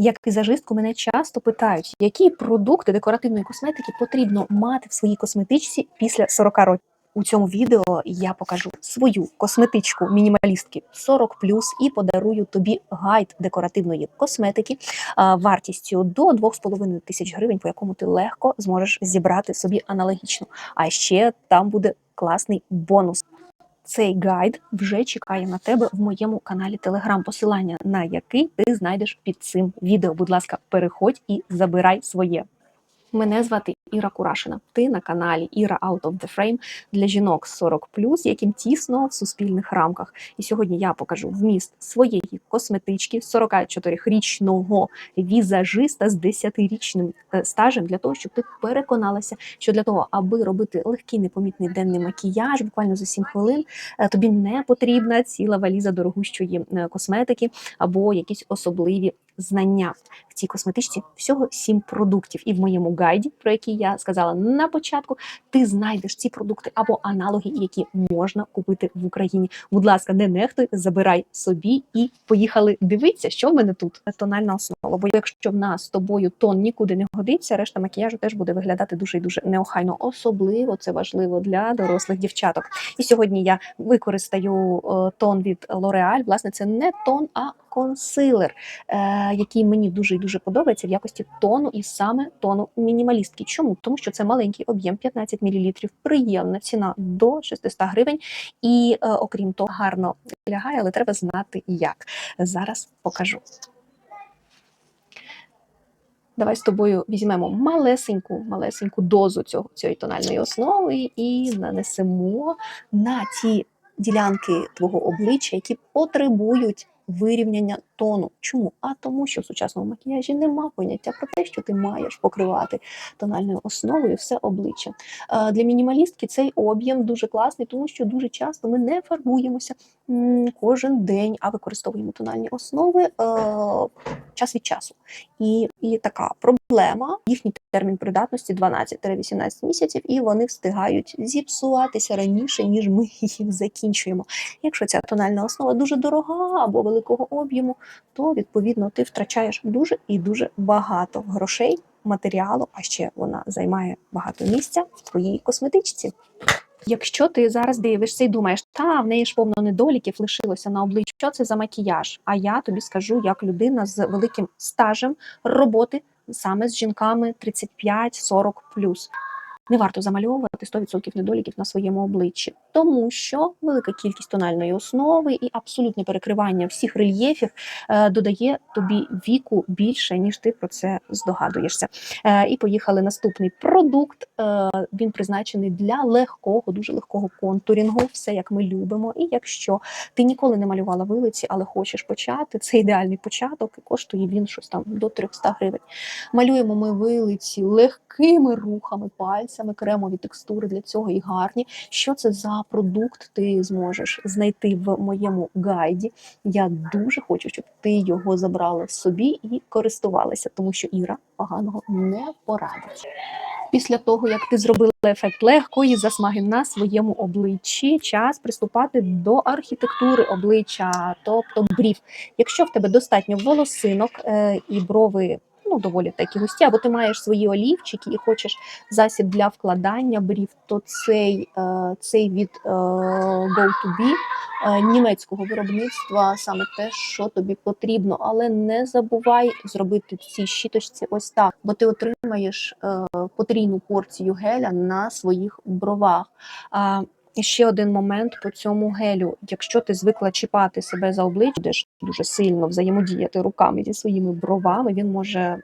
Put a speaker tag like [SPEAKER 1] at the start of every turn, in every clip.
[SPEAKER 1] Як візажистку мене часто питають, які продукти декоративної косметики потрібно мати в своїй косметичці після 40 років. У цьому відео я покажу свою косметичку мінімалістки 40 і подарую тобі гайд декоративної косметики вартістю до 2,5 тисяч гривень, по якому ти легко зможеш зібрати собі аналогічно. А ще там буде класний бонус. Цей гайд вже чекає на тебе в моєму каналі Телеграм, посилання на який ти знайдеш під цим відео. Будь ласка, переходь і забирай своє. Мене звати Іра Курашина. Ти на каналі Іра Out of the Frame для жінок 40 яким тісно в суспільних рамках. І сьогодні я покажу вміст своєї косметички 44-річного візажиста з 10-річним е, стажем для того, щоб ти переконалася, що для того, аби робити легкий непомітний денний макіяж, буквально за 7 хвилин, е, тобі не потрібна ціла валіза дорогущої е, косметики або якісь особливі знання. В цій косметичці всього 7 продуктів. І в моєму гайді, про який я сказала на початку, ти знайдеш ці продукти або аналоги, які можна купити в Україні. Будь ласка, не нехтуй, забирай собі і поїхали дивитися, що в мене тут. Тональна основа. Бо якщо в нас з тобою тон нікуди не годиться, решта макіяжу теж буде виглядати дуже і дуже неохайно. Особливо це важливо для дорослих дівчаток. І сьогодні я використаю е, тон від L'Oreal. Власне, це не тон, а консилер, е, який мені дуже і дуже подобається в якості тону, і саме тону мінімалістки. Чому? Тому що це маленький об'єм, 15 мл, приємна ціна до 600 гривень, і е, окрім того, гарно лягає, але треба знати як. Зараз покажу. Давай з тобою візьмемо малесеньку, малесеньку дозу цього цієї тональної основи і нанесемо на ті ділянки твого обличчя, які потребують вирівняння тону. Чому? А тому, що в сучасному макіяжі нема поняття про те, що ти маєш покривати тональною основою все обличчя. Для мінімалістки цей об'єм дуже класний, тому що дуже часто ми не фарбуємося кожен день, а використовуємо тональні основи е, час від часу. І, і така проблема, їхній термін придатності 12-18 місяців, і вони встигають зіпсуватися раніше, ніж ми їх закінчуємо. Якщо ця тональна основа дуже дорога або великого об'єму, то відповідно ти втрачаєш дуже і дуже багато грошей, матеріалу, а ще вона займає багато місця в твоїй косметичці. Якщо ти зараз дивишся і думаєш, та в неї ж повно недоліків лишилося на обличчі, що це за макіяж? А я тобі скажу, як людина з великим стажем роботи саме з жінками 35-40 не варто замальовувати 100% недоліків на своєму обличчі, тому що велика кількість тональної основи і абсолютне перекривання всіх рельєфів е, додає тобі віку більше, ніж ти про це здогадуєшся. Е, і поїхали наступний продукт. Е, він призначений для легкого, дуже легкого контурінгу, все як ми любимо. І якщо ти ніколи не малювала вилиці, але хочеш почати, це ідеальний початок, і коштує він щось там до 300 гривень. Малюємо ми вилиці легкими рухами пальцями, кремові текстури для цього і гарні. Що це за продукт ти зможеш знайти в моєму гайді? Я дуже хочу, щоб ти його забрала собі і користувалася, тому що Іра поганого не порадить. Після того, як ти зробила ефект легкої засмаги на своєму обличчі, час приступати до архітектури обличчя, тобто брів. Якщо в тебе достатньо волосинок е, і брови. Ну, доволі такі густі, або ти маєш свої олівчики і хочеш засіб для вкладання брів, то цей, е, цей від е, Go2B е, німецького виробництва саме те, що тобі потрібно. Але не забувай зробити цій щіточці ось так, бо ти отримаєш потрійну порцію геля на своїх бровах. Ще один момент по цьому гелю. Якщо ти звикла чіпати себе за обличчя, будеш дуже сильно взаємодіяти руками зі своїми бровами, він може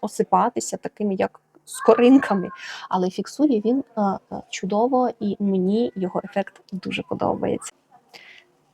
[SPEAKER 1] осипатися такими, як скоринками, але фіксує він е, е, чудово, і мені його ефект дуже подобається.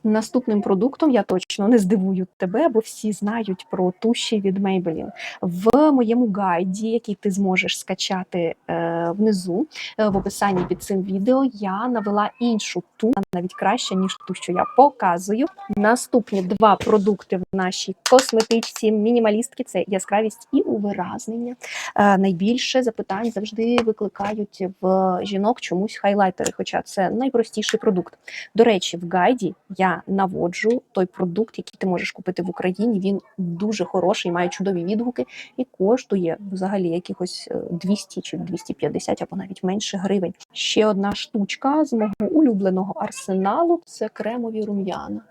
[SPEAKER 1] Наступним продуктом я точно не здивую тебе, бо всі знають про туші від Maybelline. В моєму гайді, який ти зможеш скачати е, внизу е, в описанні під цим відео я навела іншу ту, навіть краще, ніж ту, що я показую. Наступні два продукти в нашій косметичці мінімалістки це яскравість і увиразнення. Е, Найбільше запитань завжди викликають в жінок чомусь хайлайтери, хоча це найпростіший продукт. До речі, в гайді я наводжу той продукт, який ти можеш купити в Україні. Він дуже хороший, має чудові відгуки і коштує взагалі якихось е, 200 чи 250 або навіть менше гривень. Ще одна штучка з мого улюбленого арсеналу це кремові рум'яна.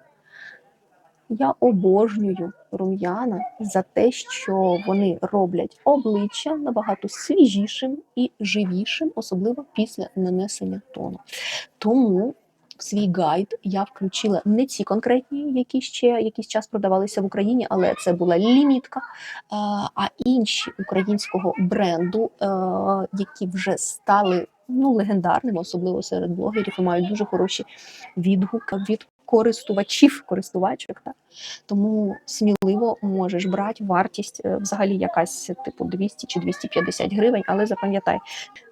[SPEAKER 1] Я обожнюю рум'яна за те, що вони роблять обличчя набагато свіжішим і живішим, особливо після нанесення тону. Тому в свій гайд я включила не ці конкретні, які ще якийсь час продавалися в Україні, але це була лімітка, а, інші українського бренду, е, які вже стали ну, легендарними, особливо серед блогерів, і мають дуже хороші відгуки від користувачів, користувачок. Так? Тому сміливо можеш брати вартість е, взагалі якась типу 200 чи 250 гривень, але запам'ятай,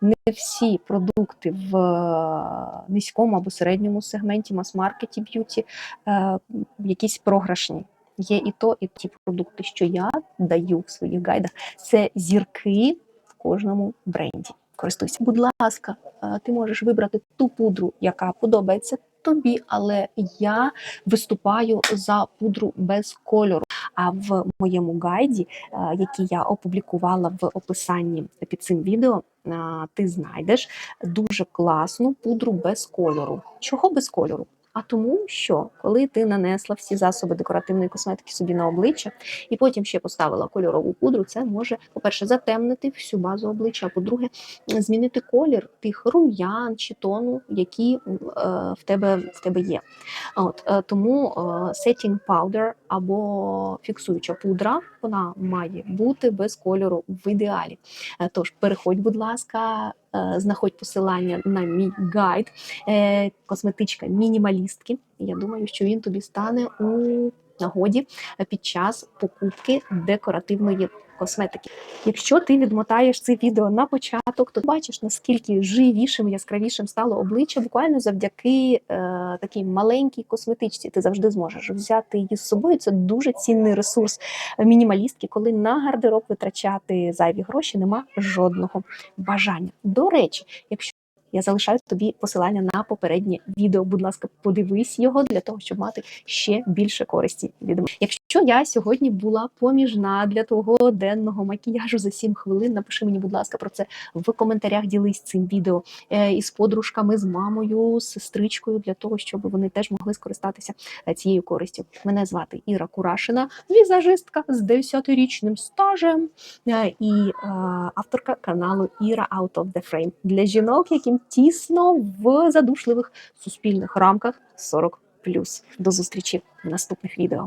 [SPEAKER 1] не всі продукти в е, низькому або середньому сегменті мас-маркеті б'юті е, якісь програшні. Є і то, і ті продукти, що я даю в своїх гайдах, це зірки в кожному бренді. Користуйся. Будь ласка, ти можеш вибрати ту пудру, яка подобається тобі, але я виступаю за пудру без кольору. А в моєму гайді, е, який я опублікувала в описанні під цим відео, е, ти знайдеш дуже класну пудру без кольору. Чого без кольору? А тому, що коли ти нанесла всі засоби декоративної косметики собі на обличчя, і потім ще поставила кольорову пудру, це може, по-перше, затемнити всю базу обличчя, а по-друге, змінити колір тих рум'ян чи тону, які е, в тебе в тебе є. От е, тому е, setting powder або фіксуюча пудра, вона має бути без кольору в ідеалі. Е, Тож переходь, будь ласка, знаходь посилання на мій гайд е, косметичка мінімалістки. Я думаю, що він тобі стане у нагоді е, під час покупки декоративної косметики. Якщо ти відмотаєш це відео на початок, то бачиш, наскільки живішим, яскравішим стало обличчя, буквально завдяки е, такій маленькій косметичці. Ти завжди зможеш взяти її з собою. Це дуже цінний ресурс мінімалістки, коли на гардероб витрачати зайві гроші нема жодного бажання. До речі, якщо я залишаю тобі посилання на попереднє відео. Будь ласка, подивись його для того, щоб мати ще більше користі від мене. Якщо я сьогодні була поміжна для твого денного макіяжу за 7 хвилин, напиши мені, будь ласка, про це в коментарях. Ділись цим відео е, із подружками, з мамою, з сестричкою, для того, щоб вони теж могли скористатися е, цією користю. Мене звати Іра Курашина, візажистка з 10-річним стажем е, і авторка каналу Іра Out of the Frame для жінок, яким тісно в задушливих суспільних рамках 40+. До зустрічі в наступних відео.